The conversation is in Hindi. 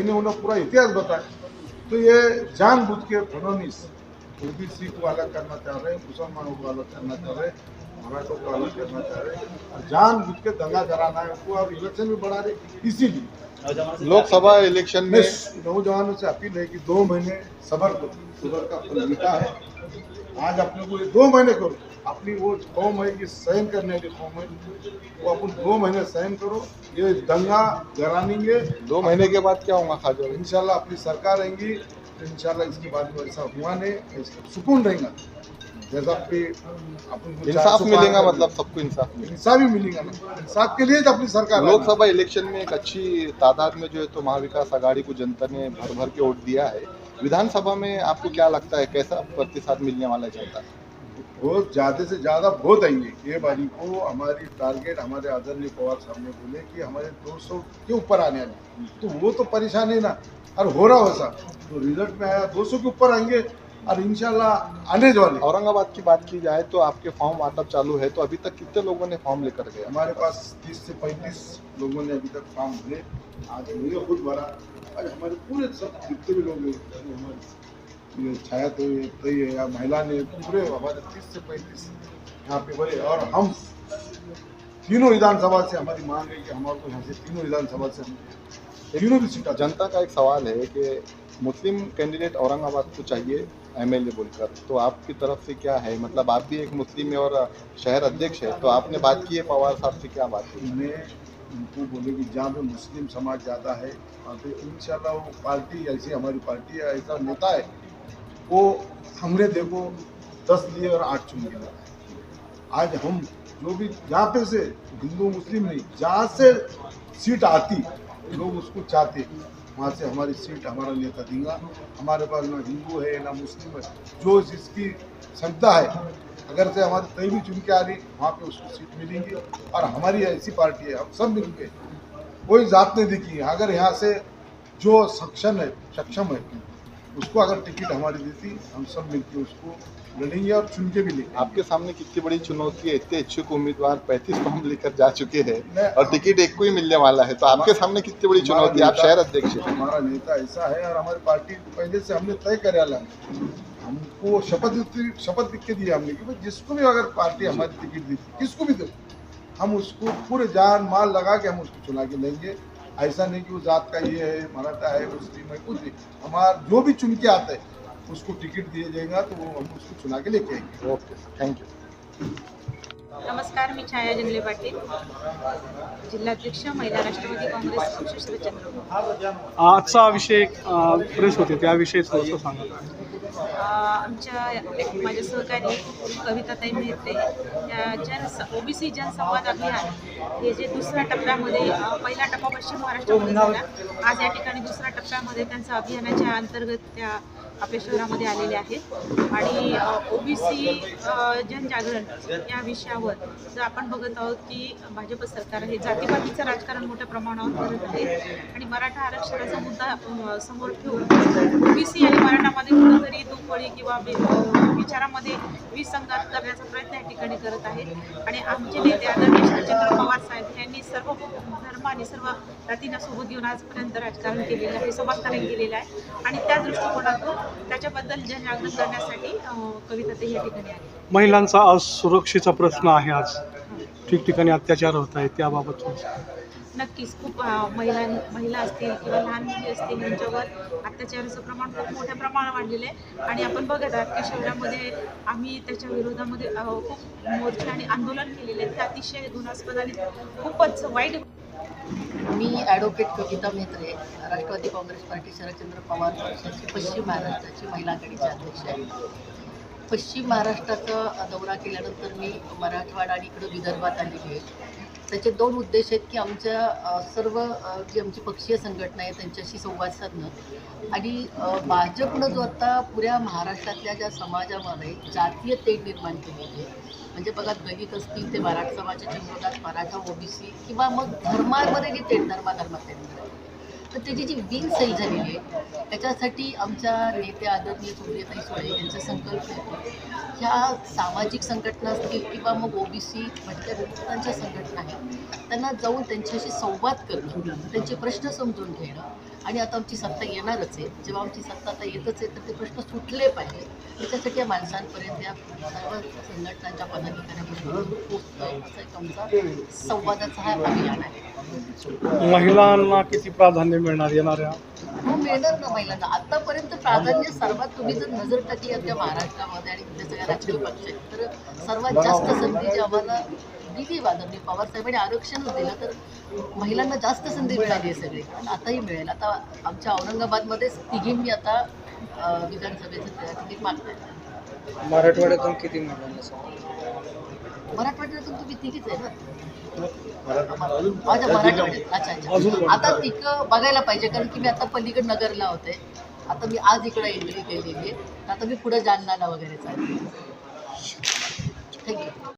अपना पूरा इतिहास बताए तो ये जानबूझ के फडणवीस, ओबीसी को अलग करना चाह रहे हैं, मुसलमानों को अलग करना चाह रहे हैं। मराठों को अलग करना चाह रहे हैं और जानबूझ के दंगा कराना है उसको अब इलेक्शन में बढ़ा रहे इसीलिए। लोकसभा इलेक्शन में नौजवानों से अपील है कि दो महीने सबर करो सबर का फल मीठा है। आज अपने को दो महीने करो अपनी वो कौम है कि सहन करने की कौम है वो अपन दो महीने सहन करो। ये दंगा गरानेंगे दो महीने के बाद क्या होगा खाजा इंशाल्लाह अपनी सरकार आएँगी तो इंशाल्लाह इसके बाद में ऐसा हुआ नहीं सुकून रहेगा जैसा कि इंसाफ मिलेगा मतलब सबको इंसाफ मिलेगा। इंसाफ ही मिलेगा ना। इंसाफ के लिए तो अपनी सरकार लोकसभा इलेक्शन में एक अच्छी तादाद में जो है तो महाविकास आघाड़ी को जनता ने भर भर के वोट दिया है। विधानसभा में आपको क्या लगता है कैसा प्रतिशत मिलने वाला है जनता बहुत ज़्यादा से ज़्यादा बहुत आएँगे। ये बारी को हमारी टारगेट हमारे आदरणीय पवार साहब ने बोले कि हमारे 200 के ऊपर आने वाले। तो वो तो परेशान है ना। और हो रहा हो वैसा तो रिज़ल्ट में आया 200 के ऊपर आएँगे। और इंशाल्लाह आने वाले औरंगाबाद की बात की जाए तो आपके फॉर्म वाटअप चालू है तो अभी तक कितने लोगों ने फॉर्म लेकर गए? हमारे पास 30 से 35 लोगों ने अभी तक फॉर्म भरे। आज मुझे खुद भरा। आज हमारे पूरे सब जितने भी लोग हैं हमारे ये छाया तो ये तय है या महिला ने पूरे हमारे तीस से पैंतीस यहाँ पे भरे। और हम तीनों विधानसभा से हमारी मांग है कि हमारे को यहाँ से तीनों विधानसभा से हम तीनों भी सीटा जनता का एक सवाल है कि मुस्लिम कैंडिडेट औरंगाबाद को चाहिए एमएलए बोलकर तो आपकी तरफ़ से क्या है? मतलब आप भी एक मुस्लिम है और शहर अध्यक्ष है तो आपने बात की है पवार साहब से क्या बात की? मैं उनको बोले कि जहाँ पे मुस्लिम समाज ज़्यादा है, वहाँ पे इंशाल्लाह वो पार्टी ऐसी हमारी पार्टी है, ऐसा नेता है, वो हमने देखो दस लिए और आठ चुन लिया आज हम जो भी जहाँ पे से हिंदू मुस्लिम नहीं, जहाँ से सीट आती, लोग उसको चाहते वहाँ से हमारी सीट हमारा नेता देंगे। हमारे पास ना हिंदू है, ना मुस्लिम है। जो जिसकी क्षमता है, अगर से हमारे कहीं भी चुन के आ रही, वहाँ पे उसको सीट मिलेंगी। और हमारी ऐसी पार्टी है, हम सब मिल कोई जात नहीं दिखी। अगर यहाँ से जो सक्षम है सक्षम है उसको अगर टिकट हमारी देती हम सब मिलके उसको लड़ेंगे और चुन के भी लेंगे। आपके सामने कितनी बड़ी चुनौती है? इतने इच्छुक उम्मीदवार पैंतीस फॉर्म लेकर जा चुके हैं और टिकट एक को ही मिलने वाला है। तो आपके सामने कितनी बड़ी चुनौती है? आप शहर अध्यक्ष हमारा नेता ऐसा है और हमारी पार्टी पहले से हमने तय करे। हमको शपथ शपथ लिख के दिया हमने कि जिसको भी अगर पार्टी हमारी टिकट देती किसको भी दे हम उसको पूरे जान माल लगा के हम उसको चुना के लेंगे। ऐसा नहीं कि वो जात का ये है मराठा है मुस्लिम है कुछ नहीं। हमारा जो भी चुन के आता है उसको टिकट दिया जाएगा तो वो हम उसको चुना के लेके आएँगे। Okay thank you. नमस्कार मी छाया जंगले पाटील जिल्हाध्यक्ष महिला राष्ट्रवादी काँग्रेस पक्ष चंद्रपूर आजचा विषय प्रेस होते त्याविषयी थोडंसं सांगा. अ, आमच्या माझ्या सहकारी कविताताई मेहते या जन ओबीसी जनसंवाद अभियान हे जे दुसऱ्या टप्प्यामध्ये पहिला टप्पा पश्चिम महाराष्ट्रामध्ये झाला. आज या ठिकाणी दुसऱ्या टप्प्यामध्ये त्यांचा अभियानाच्या अंतर्गत त्या आपल्या शहरामध्ये आलेले आहेत. आणि ओबीसी जनजागरण या विषयावर जर आपण बघत आहोत की भाजप सरकार हे जातीपातीचं राजकारण मोठ्या प्रमाणावर करत आहे. आणि मराठा आरक्षणाचा मुद्दा समोर ठेवून ओबीसी आणि मराठामध्ये कुठंतरी दुपळी किंवा विचारामध्ये विसंगत करण्याचा प्रयत्न या ठिकाणी करत आहेत. आणि आमचे नेते आदरणीय शरदचंद्र पवार साहेब यांनी सर्व धर्म आणि सर्व जातींना सोबत घेऊन आजपर्यंत राजकारण केलेलं आहे समाजकारण केलेलं आहे. आणि त्या दृष्टिकोनातून त्याच्याबद्दल जनजागृत करण्यासाठी कविता ते या ठिकाणी आहे महिलांचा असुरक्षेचा प्रश्न आहे आज. ठिकठिकाणी अत्याचार होत आहे त्याबाबत नक्कीच खूप महिला महिला असतील किंवा लहान मुली असतील यांच्यावर अत्याचाराचं प्रमाण खूप मोठ्या प्रमाणात वाढलेलं आहे. आणि आपण बघत आहात की शहरामध्ये आम्ही त्याच्या विरोधामध्ये खूप मोर्चे आणि आंदोलन केलेले आहेत. ते अतिशय गुणास्पद आणि खूपच वाईट मी advocate Kavita Metre Rashtravadi Congress Party Sharadchandra Pawar पक्षाची पश्चिम महाराष्ट्राची महिला आघाडीचे अध्यक्ष आहे. पश्चिम महाराष्ट्राचा दौरा केल्यानंतर मी मराठवाडा आणि इकडं विदर्भात आलेली आहे. त्याचे दोन उद्देश आहेत की आमच्या सर्व जी आमची पक्षीय संघटना आहे त्यांच्याशी संवाद साधणं. आणि भाजपनं जो आता पुऱ्या महाराष्ट्रातल्या ज्या समाजामध्ये जातीय तेढ निर्माण केलेली आहे म्हणजे बघा दलित असतील ते मराठा समाजाच्या विरोधात मराठा ओबीसी किंवा मग धर्मामध्ये जी तेढ धर्माधर्मात तेढ निर्माण तर त्याची जी विन सही झालेली आहे त्याच्यासाठी आमच्या नेत्या आदरणीय सुप्रियाताई सुळे यांचा संकल्प येतो ह्या सामाजिक संघटना असतील किंवा मग ओबीसी म्हटल्या विमुक्तांच्या संघटना आहेत त्यांना जाऊन त्यांच्याशी संवाद करणं त्यांचे प्रश्न समजून घेणं आणि आता आमची सत्ता येणारच आहे. जेव्हा आमची सत्ता आता येतच आहे तर ते प्रश्न सुटले पाहिजे. त्याच्यासाठी या माणसांपर्यंत या सर्व संघटनांच्या पदाधिकाऱ्यांपर्यंत पोहोचतोय असं एक आमचा. संवादाचा हा अभियान आहे. महिलांना किती प्राधान्य मिळणार येणाऱ्या? हो मिळणार ना महिलांना. आतापर्यंत प्राधान्य सर्वात तुम्ही जर नजर टाकली आपल्या महाराष्ट्रामध्ये आणि सगळ्या राजकीय पक्ष आहेत तर सर्वात जास्त संधी जी आम्हाला दिली आदरणीय पवार साहेबांनी आरक्षणच दिलं तर महिलांना जास्त संधी मिळाली आहे सगळी. आणि आताही मिळेल. आता आमच्या औरंगाबादमध्येच तिघींनी आता अं, विधानसभेचं तिकीट मागताय मराठवाड्यातून किती मराठवाड्यातून तुम्ही तिघीच आहे ना? माझ्या मराठवाड्यात अच्छा अच्छा. आता तिकडं बघायला पाहिजे कारण की मी आता पलीकड नगरला होते. आता मी आज इकडे एंट्री केलेली आहे. आता मी पुढे जालनाला वगैरे चालते